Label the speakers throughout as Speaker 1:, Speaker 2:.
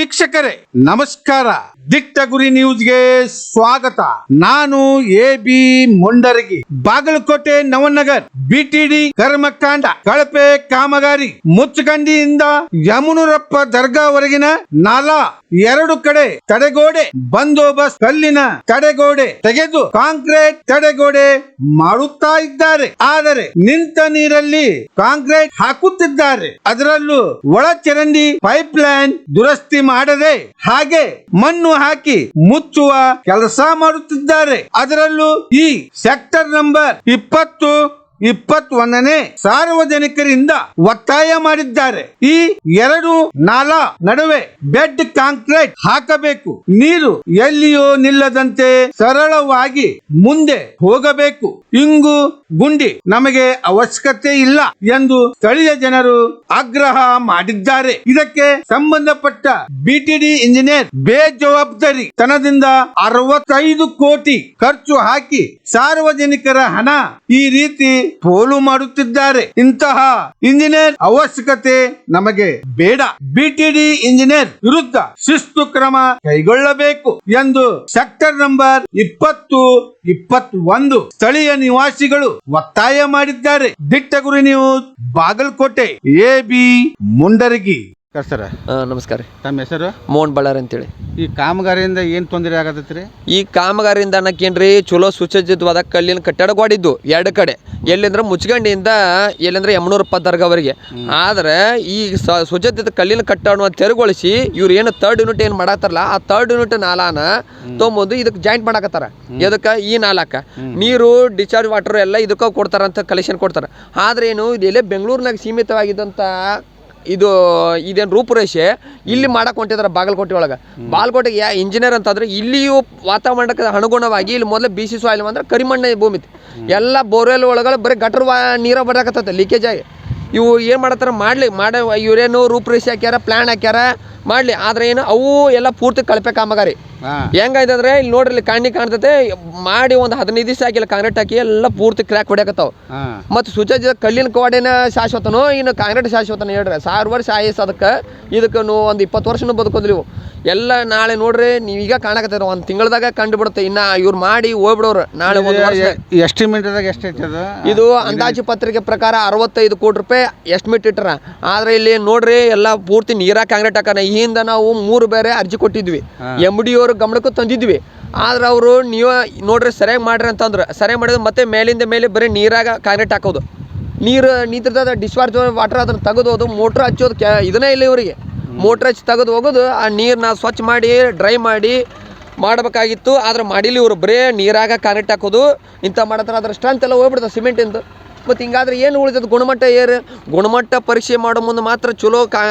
Speaker 1: ವೀಕ್ಷಕರೇ, ನಮಸ್ಕಾರ. ದಿಟ್ಟ ಗುರಿ ನ್ಯೂಸ್ಗೆ ಸ್ವಾಗತ. ನಾನು A B Mondaragi, Bagalkote Navanagar BTD ಕರ್ಮಕಾಂಡ, ಕಳಪೆ ಕಾಮಗಾರಿ ಮುಚ್ಚಕಂಡಿಯಿಂದ ಯಮುನೂರಪ್ಪ ದರ್ಗಾವರೆಗಿನ ನಾಲಾ, ಎರಡು ಕಡೆ ತಡೆಗೋಡೆ, ಬಂದೋಬಸ್ತ್ ಕಲ್ಲಿನ ತಡೆಗೋಡೆ ತೆಗೆದು ಕಾಂಕ್ರೀಟ್ ತಡೆಗೋಡೆ ಮಾಡುತ್ತಾ ಇದ್ದಾರೆ. ಆದರೆ ನಿಂತ ನೀರಲ್ಲಿ ಕಾಂಕ್ರೀಟ್ ಹಾಕುತ್ತಿದ್ದಾರೆ. ಅದರಲ್ಲೂ ಒಳಚರಂಡಿ ಪೈಪ್ ಲೈನ್ ದುರಸ್ತಿ ಮಾಡದೆ ಹಾಗೆ ಮಣ್ಣು ಹಾಕಿ ಮುಚ್ಚುವ ಕೆಲಸ ಮಾಡುತ್ತಿದ್ದಾರೆ. ಅದರಲ್ಲೂ ಈ ಸೆಕ್ಟರ್ ನಂಬರ್ ಇಪ್ಪತ್ತು ಇಪ್ಪತ್ತೊಂದನೇ ಸಾರ್ವಜನಿಕರಿಂದ ಒತ್ತಾಯ ಮಾಡಿದ್ದಾರೆ. ಈ ಎರಡು ನಾಲಾ ನಡುವೆ ಬೆಡ್ ಕಾಂಕ್ರೀಟ್ ಹಾಕಬೇಕು. ನೀರು ಎಲ್ಲಿಯೂ ನಿಲ್ಲದಂತೆ ಸರಳವಾಗಿ ಮುಂದೆ ಹೋಗಬೇಕು. ಇಂಗು ಗುಂಡಿ ನಮಗೆ ಅವಶ್ಯಕತೆ ಇಲ್ಲ ಎಂದು ಸ್ಥಳೀಯ ಜನರು ಆಗ್ರಹ ಮಾಡಿದ್ದಾರೆ. ಇದಕ್ಕೆ ಸಂಬಂಧಪಟ್ಟ ಬಿಟಿಡಿ ಇಂಜಿನಿಯರ್ ಬೇಜವಾಬ್ದಾರಿ ತನದಿಂದ ಅರವತ್ತೈದು ಕೋಟಿ ಖರ್ಚು ಹಾಕಿ ಸಾರ್ವಜನಿಕರ ಹಣ ಈ ರೀತಿ ಪೋಲು ಮಾಡುತ್ತಿದ್ದಾರೆ. ಇಂತಹ ಇಂಜಿನಿಯರ್ ಅವಶ್ಯಕತೆ ನಮಗೆ ಬೇಡ. ಬಿಟಿಡಿ ಇಂಜಿನಿಯರ್ ವಿರುದ್ಧ ಶಿಸ್ತು ಕ್ರಮ ಕೈಗೊಳ್ಳಬೇಕು ಎಂದು ಸೆಕ್ಟರ್ ನಂಬರ್ ಇಪ್ಪತ್ತು, ಇಪ್ಪತ್ತೊಂದು ಸ್ಥಳೀಯ ನಿವಾಸಿಗಳು ಒತ್ತಾಯ ಮಾಡಿದ್ದಾರೆ. Dittaguri news Bagalkote, A B Mundaragi sir.
Speaker 2: ಆ, ನಮಸ್ಕಾರ ರೀ.
Speaker 1: ತಮ್ಮ ಹೆಸರು?
Speaker 2: ಮೋಹನ್ ಬಳ್ಳಾರಿ ಅಂತೇಳಿ.
Speaker 1: ಈ ಕಾಮಗಾರಿಯಿಂದ ಏನು ತೊಂದರೆ ಆಗತೈತ್ರಿ
Speaker 2: ಈ ಕಾಮಗಾರಿಯಿಂದ ಅನ್ನಕ್ಕೇನ್ರಿ ಚಲೋ ಸುಸಜ್ಜಿತವಾದ ಕಲ್ಲಿನ ಕಟ್ಟಡ ಗೋಡಿದ್ದು ಎರಡು ಕಡೆ. ಎಲ್ಲಿಂದ್ರೆ ಮುಚ್ಚಗಂಡಿಯಿಂದ ಎಲ್ಲಿಂದ್ರೆ ಯಮನೂರಪ್ಪ ದರ್ಗಾವರೆಗೆ ಆದ್ರೆ ಈ ಸ- ಸುಸಜ್ಜಿತ ಕಲ್ಲಿನ ಕಟ್ಟಡವನ್ನು ತೆರವುಗೊಳಿಸಿ ಇವ್ರು ಏನು ತರ್ಡ್ ಯೂನಿಟ್ ಏನು ಮಾಡತ್ತಾರಲ್ಲ ಆ ತರ್ಡ್ ಯೂನಿಟ್ ನಾಲಾನ ತೊಗೊಂಬಂದು ಇದಕ್ಕೆ ಜಾಯಿಂಟ್ ಮಾಡಕತ್ತಾರ. ಎದಕ್ಕೆ ಈ ನಾಲಕ್ಕ? ನೀರು ಡಿಸ್ಚಾರ್ಜ್ ವಾಟರ್ ಎಲ್ಲ ಇದಕ್ಕೆ ಕೊಡ್ತಾರಂತ ಕಲೆಕ್ಷನ್ ಕೊಡ್ತಾರೆ. ಆದ್ರೆ ಏನು ಇದೆಲ್ಲ ಬೆಂಗಳೂರಿನಾಗ ಸೀಮಿತವಾಗಿದ್ದಂಥ ಇದು ಇದೇನು ರೂಪುರೇಷೆ? ಇಲ್ಲಿ ಮಾಡಕ್ ಹೊಂಟಿದಾರ ಬಾಗಲಕೋಟೆ ಒಳಗೆ. ಬಾಗಲಕೋಟೆಗೆ ಯಾ ಇಂಜಿನಿಯರ್ ಅಂತಂದ್ರೆ ಇಲ್ಲಿಯೂ ವಾತಾವರಣಕ್ಕೆ ಅನುಗುಣವಾಗಿ ಇಲ್ಲಿ ಮೊದಲು ಬಿ ಸಿ ಸಾಯಿಲ್ ಅಂದ್ರೆ ಕರಿಮಣ್ಣ ಭೂಮಿ. ಎಲ್ಲ ಬೋರ್ವೆಲ್ ಒಳಗಡೆ ಬರೀ ಗಟರ್ ವಾ ನೀರ ಬರಕತ್ತೈತೆ ಲೀಕೇಜ್ ಆಗಿ. ಇವು ಏನು ಮಾಡತ್ತಾರ ಮಾಡಲಿ ಮಾಡ ಇವ್ರೇನು ರೂಪುರೇಷೆ ಹಾಕ್ಯಾರ ಪ್ಲ್ಯಾನ್ ಹಾಕ್ಯಾರ ಮಾಡಲಿ. ಆದ್ರೆ ಏನು ಅವು ಎಲ್ಲ ಪೂರ್ತಿ ಕಳಪೆ ಕಾಮಗಾರಿ. ಹೆಂಗೈತೆ ಅಂದ್ರೆ ಇಲ್ಲಿ ನೋಡ್ರಿ ಇಲ್ಲಿ ಕಣ್ಣಿ ಕಾಣ್ತೈತೆ ಮಾಡಿ ಒಂದು ಹದಿನೈದು ದಿವಸ ಹಾಕಿಲ್ಲ ಕಾಂಕ್ರೀಟ್ ಹಾಕಿ ಎಲ್ಲ ಪೂರ್ತಿ ಕ್ರ್ಯಾಕ್ ಹೊಡ್ಯಾಕತ್ತಾವ. ಮತ್ತು ಸುಚಜ್ಜಿತ ಕಲ್ಲಿನ ಕೋಡೆನ ಶಾಶ್ವತನೋ ಇನ್ನು ಕಾಂಕ್ರೀಟ್ ಶಾಶ್ವತನ ಹೇಳ್ರಿ ಸಾವಿರ ವರ್ಷ ಆಯಸ್ ಅದಕ್ಕೆ. ಇದಕ್ಕೆ ನೀವು ಒಂದು ಇಪ್ಪತ್ತು ವರ್ಷನೂ ಬದುಕೋದ್ರಿ ಎಲ್ಲ ನಾಳೆ ನೋಡ್ರಿ ನೀವೀಗ ಈಗ ಕಾಣಕತ್ತೀರ ಒಂದು ತಿಂಗಳದಾಗ ಕಂಡು ಬಿಡುತ್ತೆ ಇನ್ನ ಇವ್ರು ಮಾಡಿ ಹೋಗ್ಬಿಡೋರು ನಾಳೆ ಒಂದು ವರ್ಷ.
Speaker 1: ಎಷ್ಟು
Speaker 2: ಇದು ಅಂದಾಜು ಪತ್ರಿಕೆ ಪ್ರಕಾರ ಅರವತ್ತೈದು ಕೋಟಿ ರೂಪಾಯಿ ಎಸ್ಟಿಮೇಟ್ ಇಟ್ಟರ ಆದ್ರೆ ಇಲ್ಲಿ ನೋಡ್ರಿ ಎಲ್ಲ ಪೂರ್ತಿ ನೀರಾಗ ಕಾಂಕ್ರೀಟ್ ಹಾಕೋಣ ಈ ಹಿಂದೆ ನಾವು ಮೂರು ಬೇರೆ ಅರ್ಜಿ ಕೊಟ್ಟಿದ್ವಿ. ಎಂ ಡಿ ಅವ್ರ ಗಮನಕ್ಕೂ ತಂದಿದ್ವಿ. ಆದ್ರೆ ಅವರು ನೀವು ನೋಡ್ರಿ ಸರಿಯಾಗಿ ಮಾಡ್ರಿ ಅಂತಂದ್ರೆ. ಸರಿಯಾಗಿ ಮಾಡಿದ್ರೆ ಮತ್ತೆ ಮೇಲಿಂದ ಮೇಲೆ ಬರೀ ನೀರಾಗ ಕಾಂಕ್ರೀಟ್ ಹಾಕೋದು. ನೀರು ನಿಂತಿರ್ತದ ಡಿಸ್ಚಾರ್ಜ್ ವಾಟರ್ ಅದನ್ನು ತೆಗೆದು ಹೋದು ಮೋಟ್ರ್ ಹಚ್ಚೋದು ಕ್ಯಾ ಇದನ್ನೇ ಇಲ್ಲ ಇವರಿಗೆ. ಮೋಟ್ರ್ ಹಚ್ಚಿ ತೆಗೆದು ಹೋಗೋದು, ಆ ನೀರನ್ನ ಸ್ವಚ್ಛ ಮಾಡಿ ಡ್ರೈ ಮಾಡಿ ಮಾಡಬೇಕಾಗಿತ್ತು. ಆದ್ರೆ ಮಾಡಿಲ್ಲ ಇವರು. ಬರೀ ನೀರಾಗ ಕಾಂಕ್ರೀಟ್ ಹಾಕೋದು. ಇಂಥ ಮಾಡತ್ತಾರ ಅದ್ರ ಸ್ಟ್ರೆಂತ್ ಎಲ್ಲ ಹೋಗ್ಬಿಡ್ತದೆ ಸಿಮೆಂಟಿಂದ ಮತ್ತು ಹಿಂಗಾದ್ರೆ ಏನು ಉಳಿತದೆ ಗುಣಮಟ್ಟ ಏರು? ಗುಣಮಟ್ಟ ಪರೀಕ್ಷೆ ಮಾಡೋ ಮುಂದೆ ಮಾತ್ರ ಚಲೋ ಕಾ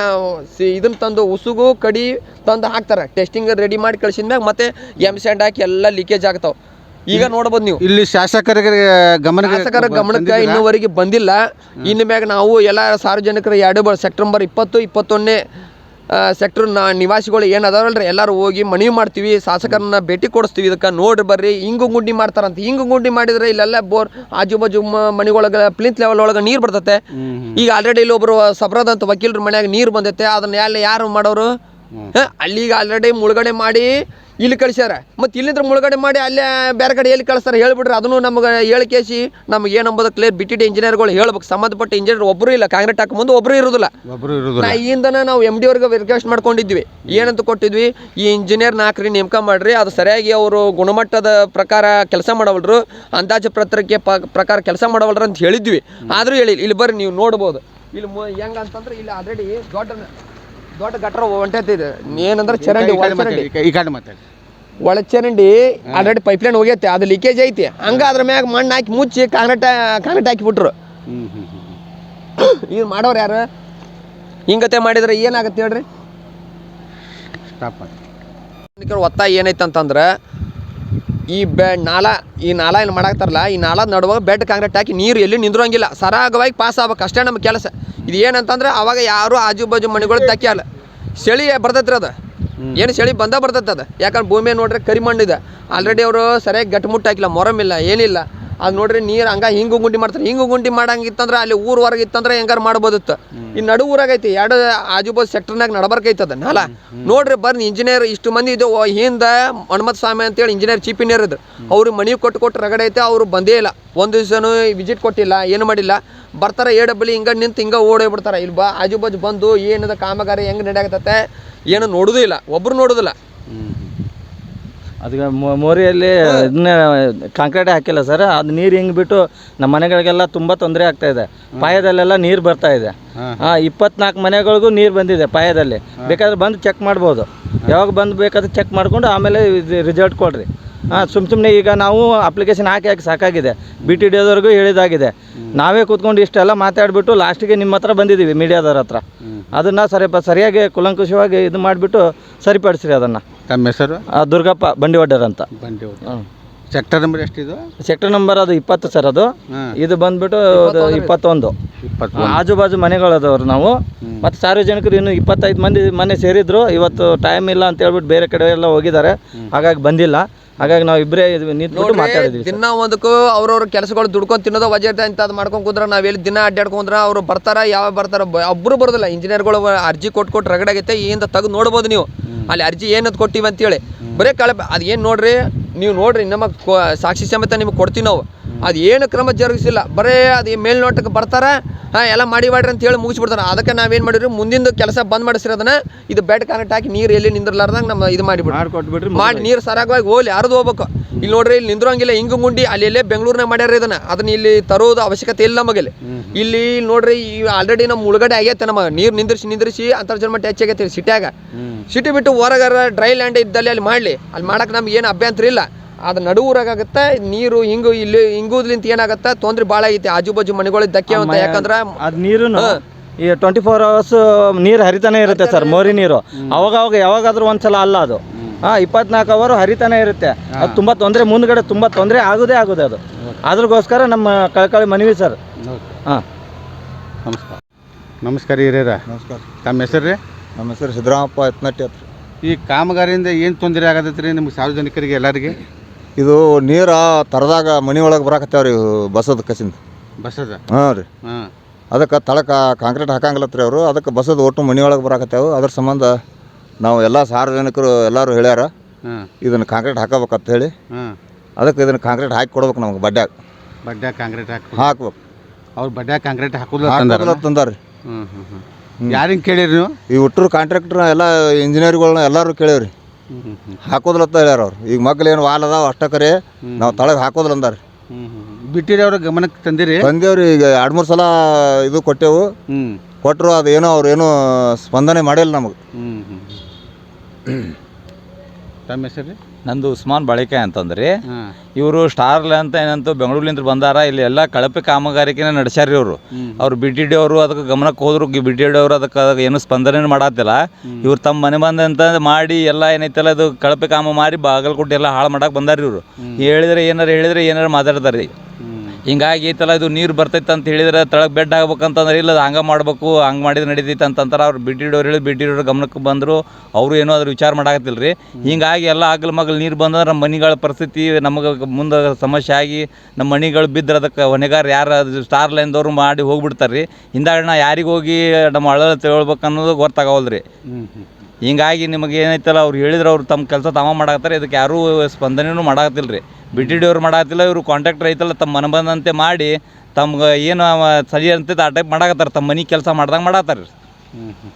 Speaker 2: ಸಿ ಇದನ್ನ ತಂದು ಉಸುಗು ಕಡಿ ತಂದು ಹಾಕ್ತಾರೆ. ಟೆಸ್ಟಿಂಗ್ ರೆಡಿ ಮಾಡಿ ಕಳ್ಸಿದ ಮ್ಯಾಗ ಮತ್ತೆ ಎಂ ಸ್ಯಾಂಡ್ ಹಾಕಿ ಎಲ್ಲ ಲೀಕೇಜ್ ಆಗ್ತಾವೆ. ಈಗ ನೋಡ್ಬೋದು ನೀವು.
Speaker 1: ಇಲ್ಲಿ ಶಾಸಕರಿಗೆ ಗಮನ
Speaker 2: ಶಾಸಕರ ಗಮನಕ್ಕೆ ಇನ್ನೂವರೆಗೆ ಬಂದಿಲ್ಲ. ಇನ್ನು ಮ್ಯಾಗ ನಾವು ಎಲ್ಲ ಸಾರ್ವಜನಿಕರ ಎರಡು ಸೆಪ್ಟೆಂಬರ್ ಇಪ್ಪತ್ತು ಇಪ್ಪತ್ತೊಂದನೇ ಸೆಕ್ಟರ್ನ ನಿವಾಸಿಗಳು ಏನು ಅದಾವಲ್ರಿ ಎಲ್ಲರೂ ಹೋಗಿ ಮನವಿ ಮಾಡ್ತೀವಿ ಶಾಸಕರನ್ನ ಭೇಟಿ ಕೊಡಿಸ್ತೀವಿ. ಇದಕ್ಕೆ ನೋಡ್ರಿ ಬರ್ರಿ ಹಿಂಗು ಗುಂಡಿ ಮಾಡ್ತಾರಂತ. ಹಿಂಗು ಗುಂಡಿ ಮಾಡಿದ್ರೆ ಇಲ್ಲೆಲ್ಲ ಬೋರ್ ಆಜು ಬಾಜು ಮ- ಮನೆಗೊಳಗೆ ಪ್ಲಿಂತ್ ಲೆವೆಲ್ ಒಳಗೆ ನೀರು ಬರ್ತತೆ. ಈಗ ಆಲ್ರೆಡಿ ಇಲ್ಲೊಬ್ರು ಸಬ್ರದ ಅಂತ ವಕೀಲರ ಮನ್ಯಾಗ ನೀರು ಬಂದೈತೆ. ಅದನ್ನ ಎಲ್ಲ ಯಾರು ಮಾಡೋರು? ಅಲ್ಲಿಗ ಆಲ್ರೆಡಿ ಮುಳುಗಡೆ ಮಾಡಿ ಇಲ್ಲಿ ಕಳಿಸ್ಯಾರ. ಮತ್ತು ಇಲ್ಲಿಂದ ಮುಳುಗಡೆ ಮಾಡಿ ಅಲ್ಲೇ ಬೇರೆ ಕಡೆ ಎಲ್ಲಿ ಕಳಿಸ್ತಾರೆ ಹೇಳ್ಬಿಡ್ರಿ. ಅದನ್ನು ನಮ್ಗೆ ಹೇಳಿಕೇಸಿ ನಮ್ಗೆ ಏನಂಬೋದು ಕ್ಲಿಯರ್ ಬಿಟ್ಟಿಡಿ ಇಂಜಿನಿಯರ್ಗಳು ಹೇಳ್ಬೇಕು. ಸಂಬಂಧಪಟ್ಟ ಇಂಜಿನಿಯರ್ ಒಬ್ಬರು ಇಲ್ಲ. ಕಾಂಕ್ರೀಟ್ ಹಾಕೋ ಮುಂದೆ ಒಬ್ಬರು ಇರೋದಿಲ್ಲ.
Speaker 1: ಒಬ್ರು ಇರೋದಿಲ್ಲ.
Speaker 2: ನಾ ಈಗಿಂದನ ನಾವು ಎಂ ಡಿ ಅವ್ರಿಗೆ ರಿಕ್ವೆಸ್ಟ್ ಮಾಡ್ಕೊಂಡಿದ್ವಿ. ಏನಂತ ಕೊಟ್ಟಿದ್ವಿ? ಈ ಇಂಜಿನಿಯರ್ ನಾಲ್ಕರಿ ನೇಮಕ ಮಾಡ್ರಿ. ಅದು ಸರಿಯಾಗಿ ಅವರು ಗುಣಮಟ್ಟದ ಪ್ರಕಾರ ಕೆಲಸ ಮಾಡವಲ್ರು. ಅಂದಾಜು ಪತ್ರಿಕೆ ಪ ಪ್ರಕಾರ ಕೆಲಸ ಮಾಡವಲ್ರು ಅಂತ ಹೇಳಿದ್ವಿ. ಆದರೂ ಹೇಳಿ ಇಲ್ಲಿ ಬರ್ರಿ ನೀವು ನೋಡ್ಬೋದು. ಇಲ್ಲಿ ಮು- ಹೆಂಗಂತಂದ್ರೆ ಇಲ್ಲಿ ಆಲ್ರೆಡಿ ದೊಡ್ಡ ದೊಡ್ಡ ಗಟ್ರ ಹೊಂಟೈತಿ ಇದು. ಏನಂದ್ರೆ ಚರಂಡಿ ಒಳ ಚರಂಡಿ
Speaker 1: ಈ ಕಡೆ ಮಾತಾಡಿ.
Speaker 2: ಒಳ ಚರಂಡಿ ಆಲ್ರೆಡಿ ಪೈಪ್ಲೈನ್ ಹೋಗೈತೆ ಅದು ಲೀಕೇಜ್ ಐತಿ. ಹಂಗ ಅದ್ರ ಮ್ಯಾಗ ಮಣ್ಣು ಹಾಕಿ ಮುಚ್ಚಿ ಕಾಂಗ್ರೆಟ್ ಕಾಂಗ್ರೆಟ್ ಹಾಕಿಬಿಟ್ರು.
Speaker 1: ಬಿಟ್ರು
Speaker 2: ಇದು ಮಾಡೋರು ಯಾರು? ಹಿಂಗತೆ ಮಾಡಿದ್ರೆ ಏನಾಗತ್ತೆ ಹೇಳ್ರಿ?
Speaker 1: ಸ್ಟಾಪ್
Speaker 2: ಒತ್ತಾಯ ಏನೈತೆ ಅಂತಂದ್ರೆ ಈ ಬೆ ನಾಲ ಈ ನಾಲ ಏನು ಮಾಡಾಕ್ತಾರಲ್ಲ ಈ ನಾಲ ನಡುವಾಗ ಬೆಡ್ ಕಾಂಗ್ರೆಟ್ ಹಾಕಿ ನೀರು ಎಲ್ಲಿ ನಿಂದ್ರಂಗಿಲ್ಲ. ಸರಾಗವಾಗಿ ಪಾಸ್ ಆಗ್ಬೇಕು. ಅಷ್ಟೇ ನಮ್ಮ ಕೆಲಸ. ಇದು ಏನಂತಂದ್ರೆ ಅವಾಗ ಯಾರು ಆಜು ಬಾಜು ಮಣಿಗಳು ತಕ್ಕಲ್ಲ ಚಳಿ ಬರ್ತೈತ್ರಿ ಅದು. ಏನು ಚಳಿ ಬಂದ ಬರ್ತೈತೆ ಅದು. ಯಾಕಂದ್ರೆ ಭೂಮಿ ನೋಡ್ರಿ ಕರಿ ಮಣ್ಣಿದೆ ಆಲ್ರೆಡಿ ಅವರು ಸರಿಯಾಗಿ ಗಟ್ಟಿಮುಟ್ಟು ಹಾಕಿಲ್ಲ ಮೊರಮಿಲ್ಲ ಏನಿಲ್ಲ. ಅದು ನೋಡ್ರಿ ನೀರು ಹಂಗ ಹಿಂಗು ಗುಂಡಿ ಮಾಡ್ತಾರೆ. ಹಿಂಗು ಗುಂಡಿ ಮಾಡಂಗಿತ್ತಂದ್ರೆ ಅಲ್ಲಿ ಊರ್ ಹೊರಗೆ ಇತ್ತಂದ್ರೆ ಹೆಂಗಾರ ಮಾಡ್ಬೋದಿತ್ತು. ಈ ನಡು ಊರಾಗ ಐತಿ ಎರಡು ಆಜುಬಾಜು ಸೆಕ್ಟರ್ನಾಗ ನಡಬರ್ಕ್ ಐತದ ಅಲ್ಲ? ನೋಡ್ರಿ ಬರ್ರಿ ಇಂಜಿನಿಯರ್ ಇಷ್ಟು ಮಂದಿ ಇದು ಹಿಂದ ಹನುಮತ್ ಸ್ವಾಮಿ ಅಂತೇಳಿ ಇಂಜಿನಿಯರ್ ಚೀಫ್ ಇಂಜಿನಿಯರ್ ಇದ್ರು. ಅವ್ರಿಗೆ ಮನಿ ಕೊಟ್ಟು ಕೊಟ್ಟು ರಗಡೆ ಐತೆ ಅವ್ರು ಬಂದೇ ಇಲ್ಲ. ಒಂದು ದಿವಸನೂ ವಿಸಿಟ್ ಕೊಟ್ಟಿಲ್ಲ ಏನು ಮಾಡಿಲ್ಲ. ಬರ್ತಾರೆ ಏ ಡಬ್ಬಲಿ ಹಿಂಗ ನಿಂತು ಹಿಂಗೆ ಓಡೇ ಬಿಡ್ತಾರೆ. ಇಲ್ಲಿ ಬಾ ಆಜುಬಾಜು ಬಂದು ಏನದ ಕಾಮಗಾರಿ ಹೆಂಗೆ ನಡೆಯಾಗತ್ತೆ ಏನು ನೋಡೋದೂ ಇಲ್ಲ ಒಬ್ರು ನೋಡುದಿಲ್ಲ.
Speaker 3: ಅದಕ್ಕೆ ಮೋರಿಯಲ್ಲಿ ಇದನ್ನ ಕಾಂಕ್ರೀಟ್ ಹಾಕಿಲ್ಲ ಸರ್. ಅದು ನೀರು ಹಿಂಗೆ ಬಿಟ್ಟು ನಮ್ಮ ಮನೆಗಳಿಗೆಲ್ಲ ತುಂಬ ತೊಂದರೆ ಆಗ್ತಾ ಇದೆ. ಪಾಯದಲ್ಲೆಲ್ಲ ನೀರು ಬರ್ತಾ ಇದೆ.
Speaker 1: ಹಾಂ.
Speaker 3: ಇಪ್ಪತ್ನಾಲ್ಕು ಮನೆಗಳಿಗೂ ನೀರು ಬಂದಿದೆ ಪಾಯದಲ್ಲಿ. ಬೇಕಾದ್ರೆ ಬಂದು ಚೆಕ್ ಮಾಡ್ಬೋದು. ಯಾವಾಗ ಬಂದು ಬೇಕಾದ್ರೆ ಚೆಕ್ ಮಾಡಿಕೊಂಡು ಆಮೇಲೆ ರಿಸಲ್ಟ್ ಕೊಡ್ರಿ. ಹಾಂ ಸುಮ್ಮ ಸುಮ್ಮನೆ ಈಗ ನಾವು ಅಪ್ಲಿಕೇಶನ್ ಹಾಕಿ ಹಾಕಿ ಸಾಕಾಗಿದೆ. ಬಿ ಟಿ ಡಿಯೋದವ್ರಿಗೂ ಹೇಳಿದಾಗಿದೆ. ನಾವೇ ಕೂತ್ಕೊಂಡು ಇಷ್ಟೆಲ್ಲ ಮಾತಾಡಿಬಿಟ್ಟು ಲಾಸ್ಟಿಗೆ ನಿಮ್ಮ ಹತ್ರ ಬಂದಿದ್ದೀವಿ ಮೀಡಿಯಾದವ್ರ ಹತ್ರ. ಅದನ್ನು ಸರಿ ಸರಿಯಾಗಿ ಕುಲಂಕುಷವಾಗಿ ಇದು ಮಾಡಿಬಿಟ್ಟು ಸರಿಪಡಿಸ್ರಿ ಅದನ್ನು.
Speaker 1: ತಮ್ಮ ಹೆಸರು?
Speaker 3: ದುರ್ಗಪ್ಪ ಬಂಡಿವಡ್ಡರ್ ಅಂತ.
Speaker 1: ಬಂಡಿ. ಸೆಕ್ಟರ್ ನಂಬರ್ ಇದು
Speaker 3: ಸೆಕ್ಟರ್ ನಂಬರ್ ಅದು ಇಪ್ಪತ್ತು ಸರ್ ಅದು.
Speaker 1: ಹಾಂ.
Speaker 3: ಇದು ಬಂದ್ಬಿಟ್ಟು ಅದು ಇಪ್ಪತ್ತೊಂದು.
Speaker 1: ಇಪ್ಪತ್ತು
Speaker 3: ಆಜು ಬಾಜು ಮನೆಗಳದವ್ರು ನಾವು. ಮತ್ತು ಸಾರ್ವಜನಿಕರು ಇನ್ನು ಇಪ್ಪತ್ತೈದು ಮಂದಿ ಮನೆ ಸೇರಿದ್ರು. ಇವತ್ತು ಟೈಮ್ ಇಲ್ಲ ಅಂತ ಹೇಳ್ಬಿಟ್ಟು ಬೇರೆ ಕಡೆ ಎಲ್ಲ ಹೋಗಿದ್ದಾರೆ ಹಾಗಾಗಿ ಬಂದಿಲ್ಲ. ಹಾಗಾಗಿ ನಾವು ಇಬ್ಬರೇ ನಿಂತ್ಬಿಟ್ಟು ಮಾತಾಡಿದ್ವಿ ಸರ್.
Speaker 2: ದಿನ ಒಂದಕ್ಕೂ ಅವ್ರವ್ರ ಕೆಲಸಗಳು ದುಡ್ಕೊಂಡು ತಿನ್ನೋದು ವಜೆ ಅಂತ ಅದು ಮಾಡ್ಕೊಂಡು ಕುಂದ್ರೆ ಎಲ್ಲಿ ದಿನ ಅಡ್ಡಾಡ್ಕೊಂಡ್ರೆ ಅವ್ರು ಬರ್ತಾರ ಯಾವ ಬರ್ತಾರ ಬ- ಒಬ್ರು ಬರೋದಿಲ್ಲ. ಇಂಜಿನಿಯರ್ಗಳು ಅರ್ಜಿ ಕೊಟ್ಟು ಕೊಟ್ಟು ರಗಡಾಗೈತೆ ಏನ್ ತೆಗೆದು ನೋಡ್ಬೋದು ನೀವು. ಅಲ್ಲಿ ಅರ್ಜಿ ಏನದು ಕೊಟ್ಟಿವಿ ಅಂತೇಳಿ. ಬರೀ ಕಳಪೆ ಅದು ಏನು ನೋಡ್ರಿ ನೀವು ನೋಡ್ರಿ ನಮ್ಮ ಕೊ- ಸಾಕ್ಷಿ ಸಮೇತ ನಿಮಗೆ ಕೊಡ್ತೀವಿ ನಾವು. ಅದು ಏನು ಕ್ರಮ ಜರುಗಿಸಿಲ್ಲ. ಬರೇ ಅದು ಮೇಲ್ನೋಟಕ್ಕೆ ಬರ್ತಾರೆ. ಹಾಂ ಎಲ್ಲ ಮಾಡಿ ಮಾಡ್ರಿ ಅಂತ ಹೇಳಿ ಮುಗಿಸ್ಬಿಡ್ತಾರೆ. ಅದಕ್ಕೆ ನಾವೇನು ಮಾಡಿದ್ರು ಮುಂದಿನ ಕೆಲಸ ಬಂದ್ ಮಾಡಿಸ್ರಿ ಅದನ್ನ ಇದು ಬೆಡ್ ಕನೆಕ್ಟ್ ಹಾಕಿ ನೀರು ಎಲ್ಲಿ ನಿಂದಿರ್ಲಾರ್ದಂಗೆ ನಮ್ಮ ಇದು ಮಾಡಿಬಿಡ್ರಿ ಮಾಡಿ ನೀರು ಸರಾಗವಾಗಿ ಹೋಗ್ಲಿ ಹರಿದು ಹೋಗ್ಬೇಕು. ಇಲ್ಲಿ ನೋಡ್ರಿ ಇಲ್ಲಿ ನಿಂದ್ರಂಗಿಲ್ಲ. ಹಿಂಗು ಗುಂಡಿ ಅಲ್ಲಿ ಎಲ್ಲೇ ಬೆಂಗಳೂರಿನಾಗ ಮಾಡ್ಯಾರ ಇದನ್ನ. ಅದನ್ನ ಇಲ್ಲಿ ತರೋದು ಅವಶ್ಯಕತೆ ಇಲ್ಲ ನಮಗೆ ಇಲ್ಲಿ ಇಲ್ಲಿ ನೋಡ್ರಿ ಆಲ್ರೆಡಿ ನಮ್ಮ ಮುಳುಗಡೆ ಆಗೈತೆ ನಮ್ಮ ನೀರು ನಿಂದ್ರಿಸಿ ನಿಂದ್ರಿಸಿ ಅಂತರ್ಜಲ ಮಟ್ಟ ಹೆಚ್ಚಾಗೈತೆ ಸಿಟ್ಯಾಗ ಸಿಟಿ ಬಿಟ್ಟು ಹೊರಗಾರ ಡ್ರೈ ಲ್ಯಾಂಡ್ ಇದ್ದಲ್ಲಿ ಅಲ್ಲಿ ಮಾಡಲಿ. ಅಲ್ಲಿ ಮಾಡಕ್ಕೆ ನಮ್ಗೆ ಏನು ಅಭ್ಯಂತರ ಇಲ್ಲ. ಅದು ನಡು ಊರಾಗತ್ತೆ ನೀರು ಹಿಂಗು ಇಲ್ಲಿ ಹಿಂಗುದ್ಲಿಂತ ಏನಾಗುತ್ತೆ ತೊಂದ್ರೆ ಭಾಳ ಐತಿ ಆಜು ಬಾಜು ಮನೆಗಳಿಗೆ ಧಕ್ಕೆ ಅಂತ ಯಾಕಂದ್ರೆ
Speaker 3: ಅದು ನೀರು ಈ ಟ್ವೆಂಟಿ ಫೋರ್ ಅವರ್ಸ್ ನೀರು ಹರಿತಾನೆ ಇರುತ್ತೆ ಸರ್ ಮೋರಿ ನೀರು. ಅವಾಗ ಅವಾಗ ಯಾವಾಗಾದ್ರೂ ಒಂದ್ಸಲ ಅಲ್ಲ ಅದು. ಹಾಂ ಇಪ್ಪತ್ನಾಲ್ಕು ಅವರು ಹರಿತಾನೆ ಇರುತ್ತೆ. ಅದು ತುಂಬ ತೊಂದರೆ ಮುಂದ್ಗಡೆ ತುಂಬ ತೊಂದರೆ ಆಗೋದೇ ಆಗೋದೇ ಅದು. ಅದ್ರಗೋಸ್ಕರ ನಮ್ಮ ಕಳ್ಕಳಿ ಮನವಿ ಸರ್. ಹಾಂ.
Speaker 1: ನಮಸ್ಕಾರ. ನಮಸ್ಕಾರ ಹಿರಿಯರ.
Speaker 4: ನಮಸ್ಕಾರ.
Speaker 1: ತಮ್ಮ ಹೆಸರು ರೀ?
Speaker 4: ನಮ್ಮ ಹೆಸರು ಸಿದ್ದರಾಮಪ್ಪ ಎತ್ನಟ್ಟಿ ಅಂತ
Speaker 1: ಈ ಕಾಮಗಾರಿಯಿಂದ ಏನು ತೊಂದರೆ ಆಗತ್ತೈತೆ ರೀ ನಿಮ್ಗೆ ಸಾರ್ವಜನಿಕರಿಗೆ ಎಲ್ಲರಿಗೆ?
Speaker 4: ಇದು ನೀರ ತರದಾಗ ಮನಿ ಒಳಗೆ ರೀ ಬಸದ ಕಸಿಂದ.
Speaker 1: ಬಸದ?
Speaker 4: ಹಾಂ ರೀ.
Speaker 1: ಹಾಂ.
Speaker 4: ಅದಕ್ಕೆ ತಳಕ ಕಾಂಕ್ರೀಟ್ ಹಾಕಂಗಿಲ್ಲತ್ರಿ ಅವರು. ಅದಕ್ಕೆ ಬಸದ ಒಟ್ಟು ಮನಿ ಒಳಗೆ ಬರಾಕತ್ತೇವು. ಅದ್ರ ಸಂಬಂಧ ನಾವು ಎಲ್ಲ ಸಾರ್ವಜನಿಕರು ಎಲ್ಲರೂ ಹೇಳ್ಯಾರ.
Speaker 1: ಹಾಂ.
Speaker 4: ಇದನ್ನು ಕಾಂಕ್ರೀಟ್ ಹಾಕಬೇಕಂತ ಹೇಳಿ.
Speaker 1: ಹಾಂ.
Speaker 4: ಅದಕ್ಕೆ ಇದನ್ನು ಕಾಂಕ್ರೀಟ್ ಹಾಕಿ ಕೊಡ್ಬೇಕು ನಮ್ಗೆ ಬಡ್ಡ್ಯಾಗ
Speaker 1: ಬಡ್ಡ್ಯಾಗ ಕಾಂಕ್ರೀಟ್ ಹಾಕಿ
Speaker 4: ಹಾಕ್ಬೇಕು.
Speaker 1: ಅವ್ರು ಬಡ್ಡ್ಯಾಗ ಕಾಂಕ್ರೀಟ್ ಹಾಕೋದು
Speaker 4: ತಂದಾರ ತಂದಾರಿ
Speaker 1: ಹ್ಞೂ ಹ್ಞೂ ಹ್ಞೂ ಯಾರಿಂಗೆ ಕೇಳಿರಿ ನೀವು?
Speaker 4: ಈ ಹುಟ್ಟರು ಕಾಂಟ್ರಾಕ್ಟ್ರ್ ಎಲ್ಲ ಇಂಜಿನಿಯರ್ಗಳನ್ನ ಎಲ್ಲರೂ ಕೇಳೇವ್ರಿ.
Speaker 1: ಹ್ಞೂ ಹ್ಞೂ ಹ್ಞೂ
Speaker 4: ಹಾಕೋದಿಲ್ಲ ಅಂತ ಹೇಳ್ಯಾರ ಅವ್ರು. ಈಗ ಮಕ್ಳು ಏನು ವಾಲ್ ಅದಾವ ಅಷ್ಟ ಕರೆ ನಾವು ತಳಗೆ ಹಾಕೋದಿಲ್ಲ ಅಂದಾರ.
Speaker 1: ಬಿಟ್ಟಿರಿ ಅವ್ರ ಗಮನಕ್ಕೆ ತಂದಿರಿ?
Speaker 4: ತಂದೇವ್ರಿ ಈಗ ಎರಡು ಮೂರು ಸಲ ಇದು ಕೊಟ್ಟೆವು. ಕೊಟ್ಟರು ಅದೇನೋ ಅವ್ರು ಏನೋ ಸ್ಪಂದನೆ ಮಾಡಿಲ್ಲ ನಮಗೆ.
Speaker 1: ತಮ್ಮ ಹೆಸರು
Speaker 5: ನಂದು ಉಸ್ಮಾನ್ ಬಾಳಿಕಾಯಿ ಅಂತಂದ್ರಿ. ಇವರು ಸ್ಟಾರ್ ಅಂತ ಏನಂತ ಬೆಂಗಳೂರಿಂದ ಬಂದಾರ. ಇಲ್ಲಿ ಎಲ್ಲ ಕಳಪೆ ಕಾಮಗಾರಿಕೆನ ನಡೆಸ್ಯಾರ ಇವರು. ಅವ್ರು ಬಿ ಟಿ ಡಿ ಅವರು ಅದಕ್ಕೆ ಗಮನಕ್ಕೆ ಹೋದ್ರು. ಬಿ ಟಿ ಡಿ ಅವರು ಅದಕ್ಕೆ ಅದಕ್ಕೆ ಏನು ಸ್ಪಂದನೆ ಮಾಡತ್ತಿಲ್ಲ ಇವ್ರು ತಮ್ಮ ಮನೆ ಬಂದಂತ ಮಾಡಿ ಎಲ್ಲ ಏನೈತಲ್ಲ ಅದು ಕಳಪೆ ಕಾಮ ಮಾರಿ ಬಾಗಲಕೋಟೆ ಎಲ್ಲ ಹಾಳು ಮಾಡಕ್ಕೆ ಬಂದಾರ ಇವರು. ಹೇಳಿದ್ರೆ ಏನಾರು ಹೇಳಿದ್ರೆ ಏನಾರು ಮಾತಾಡ್ತಾರೆ ಹಿಂಗಾಗಿ ಐತಲ್ಲ ಇದು ನೀರು ಬರ್ತೈತೆ ಅಂತ ಹೇಳಿದ್ರೆ ತಳಗೆ ಬೆಡ್ ಆಗ್ಬೇಕಂತಂದ್ರೆ ಇಲ್ಲ ಅದು ಹಂಗೆ ಮಾಡಬೇಕು, ಹಂಗೆ ಮಾಡಿದ್ರೆ ನಡೀತೈತೆ ಅಂತಂತಾರೆ ಅವ್ರು ಬಿ ಟಿ ಡಿ ಅವ್ರು ಹೇಳಿ ಬಿ ಟಿ ಡಿ ಅವ್ರ ಗಮನಕ್ಕೆ ಬಂದರು. ಅವರು ಏನೋ ಅದ್ರ ವಿಚಾರ ಮಾಡಾಕತ್ತಿಲ್ಲ ರೀ ಹಿಂಗಾಗಿ ಎಲ್ಲ ಆಗಲ್ ಮಗಲ್ ನೀರು ಬಂದ್ರೆ ನಮ್ಮ ಮನೆಗಳ ಪರಿಸ್ಥಿತಿ, ನಮಗೆ ಮುಂದೆ ಸಮಸ್ಯೆ ಆಗಿ ನಮ್ಮ ಮನೆಗಳು ಬಿದ್ದರೆ ಅದಕ್ಕೆ ಹೊಣೆಗಾರ ಯಾರು ಸ್ಟಾರ್ ಲೈನ್ದವ್ರು ಮಾಡಿ ಹೋಗ್ಬಿಡ್ತಾರೆ ರೀ ಹಿಂದಾಗಿ ನಾ ಯಾರಿಗೆ ಹೋಗಿ ನಮ್ಮ ಹಳ್ಳ ತಿಳ್ಬೇಕು ಅನ್ನೋದು ಗೊತ್ತಾಗವಲ್ಲ ರೀ ಹಿಂಗಾಗಿ ನಿಮಗೆ ಏನೈತಲ್ಲ ಅವ್ರು ಹೇಳಿದ್ರೆ ಅವ್ರು ತಮ್ಮ ಕೆಲಸ ತಾವ ಮಾಡಾಕತ್ತಾರೆ, ಇದಕ್ಕೆ ಯಾರೂ ಸ್ಪಂದನೆಯೂ ಮಾಡಾಕತ್ತಿಲ್ಲ ರೀ ಬಿ ಟಿ ಡಿ ಅವ್ರು ಮಾಡಾಕತ್ತಿಲ್ಲ ಇವರು ಕಾಂಟ್ರಾಕ್ಟರ್ ಐತಲ್ಲ ತಮ್ಮ ಮನ ಬಂದಂತೆ ಮಾಡಿ ತಮ್ಗೆ ಏನು ಸರಿ ಅಂತೈತೆ ಆ ಟೈಪ್ ಮಾಡಾಕತ್ತಾರೆ ತಮ್ಮ ಮನೆ ಕೆಲಸ ಮಾಡ್ದಂಗೆ
Speaker 1: ಹ್ಞೂ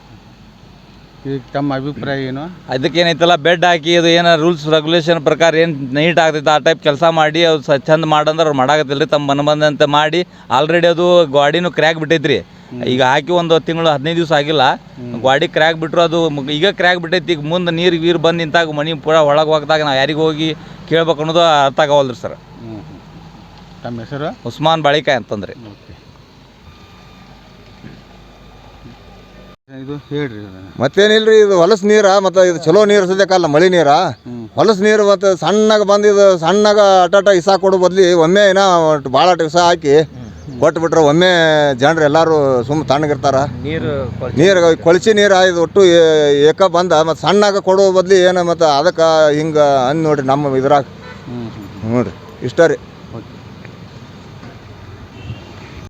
Speaker 1: ಈಗ ತಮ್ಮ ಅಭಿಪ್ರಾಯ ಏನು?
Speaker 5: ಅದಕ್ಕೆ ಏನೈತಲ್ಲ ಬೆಡ್ ಹಾಕಿ ಅದು ಏನೋ ರೂಲ್ಸ್ ರೆಗ್ಯುಲೇಷನ್ ಪ್ರಕಾರ ಏನು ನೀಟ್ ಆಗ್ತೈತೆ ಆ ಟೈಪ್ ಕೆಲಸ ಮಾಡಿ ಅದು ಸ ಚಂದ ಮಾಡಂದ್ರೆ ಅವ್ರು ಮಾಡಾಕತ್ತಿಲ್ಲ ರೀ ತಮ್ಮ ಮನ ಬಂದಂತೆ ಮಾಡಿ ಆಲ್ರೆಡಿ ಅದು ಗಾಡಿನೂ ಕ್ರ್ಯಾಕ್ ಬಿಟ್ಟೈತ್ರಿ. ಈಗ ಹಾಕಿ ಒಂದು ತಿಂಗಳು ಹದಿನೈದು ದಿವಸ ಆಗಿಲ್ಲ. ಗಾಡಿ ಕ್ರ್ಯಾಕ್ ಬಿಟ್ರು ಅದು ಈಗ ಕ್ರ್ಯಾಕ್ ಬಿಟ್ಟೈತಿ. ಈಗ ಮುಂದೆ ನೀರು ಗೀರು ಬಂದು ನಿಂತಾಗ ಮನೆ ಪೂರ ಒಳಗೆ ಹೋಗ್ದಾಗ ನಾವು ಯಾರಿಗೆ ಹೋಗಿ ಕೇಳ್ಬೇಕು ಅನ್ನೋದು ಅರ್ಥ ಆಗವಲ್ರಿ ಸರ್.
Speaker 1: ತಮ್ಮ ಹೆಸರು?
Speaker 5: ಉಸ್ಮಾನ್ ಬಾಳಿಕಾಯಿ ಅಂತಂದ್ರಿ.
Speaker 1: ಇದು ಹೇಳ್ರಿ.
Speaker 4: ಮತ್ತೇನಿಲ್ರಿ ಇದು ಹೊಲಸು ನೀರ ಮತ್ತು ಇದು ಚಲೋ ನೀರು ಸದ್ಯಕ್ಕಲ್ಲ ಮಳೆ ನೀರ. ಹೊಲಸು ನೀರು ಮತ್ತು ಸಣ್ಣಗೆ ಬಂದು ಇದು ಸಣ್ಣಗ ಅಟಾಟ ಇಸಾ ಕೊಡೋ ಬದ್ಲಿ ಒಮ್ಮೆ ಏನೋ ಭಾಳ ಇಸ ಹಾಕಿ ಕೊಟ್ಬಿಟ್ರೆ. ಒಮ್ಮೆ ಜನರು ಎಲ್ಲರೂ ಸುಮ್ಮ ತಣ್ಣಗಿರ್ತಾರ.
Speaker 3: ನೀರು
Speaker 4: ನೀರು ಕೊಳಚಿ ನೀರು ಆಯ್ದು ಒಟ್ಟು ಏಕ ಬಂದ. ಮತ್ತು ಸಣ್ಣಾಗ ಕೊಡೋ ಬದ್ಲಿ ಏನು ಮತ್ತು ಅದಕ್ಕೆ ಹಿಂಗೆ ಅಂದ್ ನೋಡ್ರಿ ನಮ್ಮ ಇದ್ರಾಗ. ರೀ. ಇಷ್ಟ ರೀ.